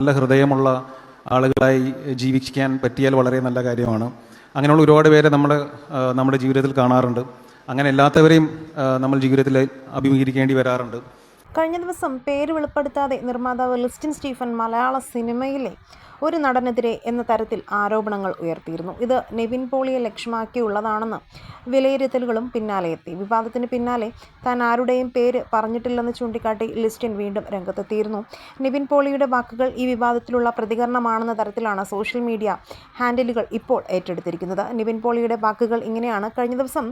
നല്ല ഹൃദയമുള്ള ആളുകളായി ജീവിക്കാൻ പറ്റിയാൽ വളരെ നല്ല കാര്യമാണ്. അങ്ങനെയുള്ള ഒരുപാട് പേരെ നമ്മൾ നമ്മുടെ ജീവിതത്തിൽ കാണാറുണ്ട്. അങ്ങനെ അല്ലാത്തവരെയും നമ്മൾ ജീവിതത്തിൽ അഭിമുഖീകരിക്കേണ്ടി വരാറുണ്ട്. കഴിഞ്ഞ ദിവസം പേര് വെളിപ്പെടുത്താതെ നിർമ്മാതാവ് ലിസ്റ്റിൻ സ്റ്റീഫൻ മലയാള സിനിമയിലെ ഒരു നടനെതിരെ എന്ന തരത്തിൽ ആരോപണങ്ങൾ ഉയർത്തിയിരുന്നു. ഇത് നെവിൻ പോളിയെ ലക്ഷ്യമാക്കിയുള്ളതാണെന്ന് വിലയിരുത്തലുകളും പിന്നാലെ എത്തി. വിവാദത്തിന് പിന്നാലെ താൻ ആരുടെയും പേര് പറഞ്ഞിട്ടില്ലെന്ന് ചൂണ്ടിക്കാട്ടി ലിസ്റ്റിൻ വീണ്ടും രംഗത്തെത്തിയിരുന്നു. നിവിൻ പോളിയുടെ വാക്കുകൾ ഈ വിവാദത്തിലുള്ള പ്രതികരണമാണെന്ന തരത്തിലാണ് സോഷ്യൽ മീഡിയ ഹാൻഡിലുകൾ ഇപ്പോൾ ഏറ്റെടുത്തിരിക്കുന്നത്. നിവിൻ പോളിയുടെ വാക്കുകൾ ഇങ്ങനെയാണ്. കഴിഞ്ഞ ദിവസം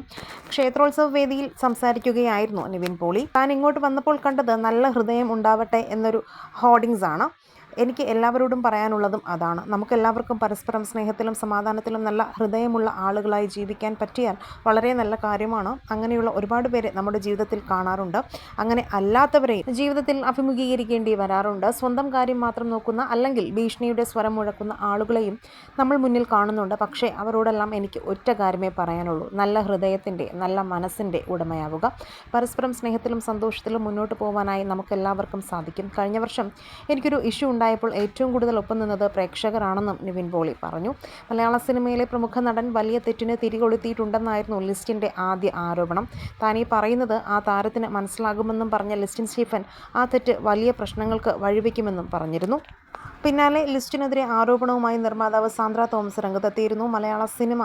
ക്ഷേത്രോത്സവ വേദിയിൽ സംസാരിക്കുകയായിരുന്നു നിവിൻ പോളി. താൻ ഇങ്ങോട്ട് വന്നപ്പോൾ കണ്ടത് നല്ല ഹൃദയം ഉണ്ടാവട്ടെ എന്നൊരു ഹോർഡിങ്സ് ആണ് എനിക്ക് എല്ലാവരോടും പറയാനുള്ളതും അതാണ്. നമുക്കെല്ലാവർക്കും പരസ്പരം സ്നേഹത്തിലും സമാധാനത്തിലും നല്ല ഹൃദയമുള്ള ആളുകളായി ജീവിക്കാൻ പറ്റിയാൽ വളരെ നല്ല കാര്യമാണ്. അങ്ങനെയുള്ള ഒരുപാട് പേരെ നമ്മുടെ ജീവിതത്തിൽ കാണാറുണ്ട്. അങ്ങനെ അല്ലാത്തവരെ ജീവിതത്തിൽ അഭിമുഖീകരിക്കേണ്ടി വരാറുണ്ട്. സ്വന്തം കാര്യം മാത്രം നോക്കുന്ന അല്ലെങ്കിൽ ഭീഷണിയുടെ സ്വരം മുഴക്കുന്ന ആളുകളെയും നമ്മൾ മുന്നിൽ കാണുന്നുണ്ട്. പക്ഷേ അവരോടെല്ലാം എനിക്ക് ഒറ്റ കാര്യമേ പറയാനുള്ളൂ. നല്ല ഹൃദയത്തിന്റെ നല്ല മനസ്സിന്റെ ഉടമയാവുക. പരസ്പരം സ്നേഹത്തിലും സന്തോഷത്തിലും മുന്നോട്ട് പോകാനായി നമുക്കെല്ലാവർക്കും സാധിക്കും. കഴിഞ്ഞ വർഷം എനിക്കൊരു ഇഷ്യൂ ഉണ്ടായപ്പോൾ ഏറ്റവും കൂടുതൽ ഒപ്പം നിന്നത് പ്രേക്ഷകരാണെന്നും നിവിൻ പോളി പറഞ്ഞു. മലയാള സിനിമയിലെ പ്രമുഖ നടൻ വലിയ തെറ്റിന് തിരികൊളുത്തിയിട്ടുണ്ടെന്നായിരുന്നു ലിസ്റ്റിന്റെ ആദ്യ ആരോപണം. ഈ പറയുന്നത് ആ താരത്തിന് മനസ്സിലാകുമെന്നും പറഞ്ഞ ലിസ്റ്റിൻ സ്റ്റീഫൻ ആ തെറ്റ് വലിയ പ്രശ്നങ്ങൾക്ക് വഴിവെക്കുമെന്നും പറഞ്ഞിരുന്നു. പിന്നാലെ ലിസ്റ്റിനെതിരെ ആരോപണവുമായി നിർമ്മാതാവ് സാന്ദ്ര തോമസ് രംഗത്തെത്തിയിരുന്നു. മലയാള സിനിമ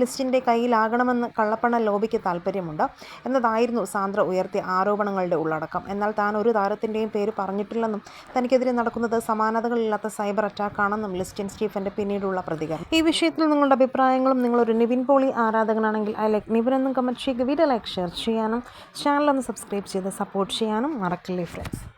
ലിസ്റ്റിന്റെ കയ്യിലാകണമെന്ന് കള്ളപ്പണ ലോബിക്ക് താല്പര്യമുണ്ട് എന്നതായിരുന്നു സാന്ദ്ര ഉയർത്തിയ ആരോപണങ്ങളുടെ ഉള്ളടക്കം. എന്നാൽ താൻ ഒരു താരത്തിന്റെയും പേര് പറഞ്ഞിട്ടില്ലെന്നും തനിക്കെതിരെ നടക്കുന്നത് സമാനതകളില്ലാത്ത സൈബർ അറ്റാക്കാണെന്നും ലിസ്റ്റിൻ സ്റ്റീഫന്റെ പിന്നീടുള്ള പ്രതികരണം. ഈ വിഷയത്തിൽ നിങ്ങളുടെ അഭിപ്രായങ്ങളും നിങ്ങളൊരു നിവിൻ പോളി ആരാധകനാണെങ്കിൽ ഐ ലൈക്ക് നിവിൻ എന്നും കമന്റ് ചെയ്യുക. വീഡിയോ ലൈക്ക് ഷെയർ ചെയ്യാനും ചാനൽ ഒന്ന് സബ്സ്ക്രൈബ് ചെയ്ത് സപ്പോർട്ട് ചെയ്യാനും മറക്കില്ലേ ഫ്രണ്ട്സ്